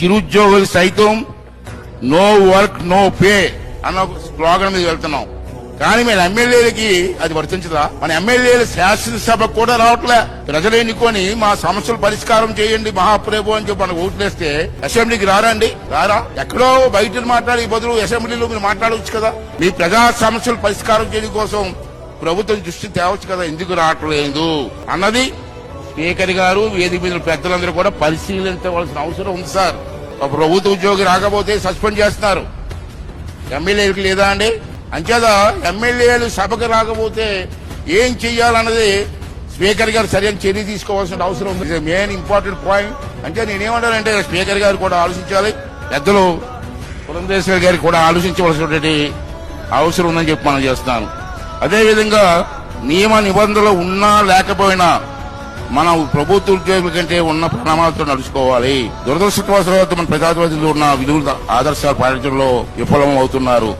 చిరుద్యోగులు సైతం no work no pay అన్న ఒక స్లోగన్ మీద వెళ్తున్నాం. కానీ మన ఎమ్మెల్యేలకి అది వర్తించదా? మన ఎమ్మెల్యేలు శాసనసభ కూడా రావట్లే. ప్రజలు ఎన్నుకొని మా సమస్యలు పరిష్కారం చేయండి మహాప్రేభు అని చెప్పి మనకు ఓట్లేస్తే అసెంబ్లీకి రారండి. రారా? ఎక్కడో బయట మాట్లాడి బదులు అసెంబ్లీలో మీరు మాట్లాడవచ్చు కదా. మీ ప్రజా సమస్యలు పరిష్కారం చేయడం కోసం ప్రభుత్వం దృష్టి తేవచ్చు కదా. ఎందుకు రావట్లేదు? అన్నది స్పీకర్ గారు వేదిక మీద పెద్దలందరూ కూడా పరిశీలించవలసిన అవసరం ఉంది సార్. ఒక ప్రభుత్వ ఉద్యోగి రాకపోతే సస్పెండ్ చేస్తున్నారు. ఎమ్మెల్యేలకు లేదా అండి? అంచేత ఎమ్మెల్యేలు సభకు రాకపోతే ఏం చెయ్యాలన్నది స్పీకర్ గారు సరైన చర్య తీసుకోవాల్సిన అవసరం ఉంది. మెయిన్ ఇంపార్టెంట్ పాయింట్ అంటే నేనేమంటానంటే స్పీకర్ గారు కూడా ఆలోచించాలి. పెద్దలు పురంధేశ్వర్ గారికి కూడా ఆలోచించవలసినటువంటి అవసరం ఉందని చెప్పి మనం చేస్తున్నాను. అదేవిధంగా నియమ నిబంధనలు ఉన్నా లేకపోయినా మనం ప్రభుత్వ ఉద్యోగుల కంటే ఉన్న ప్రణామాలతో నడుచుకోవాలి. దురదృష్టవశాత్తు మన ప్రజాప్రతినిధులు ఉన్న విధులు ఆదర్శాలు పాటించడంలో విఫలం అవుతున్నారు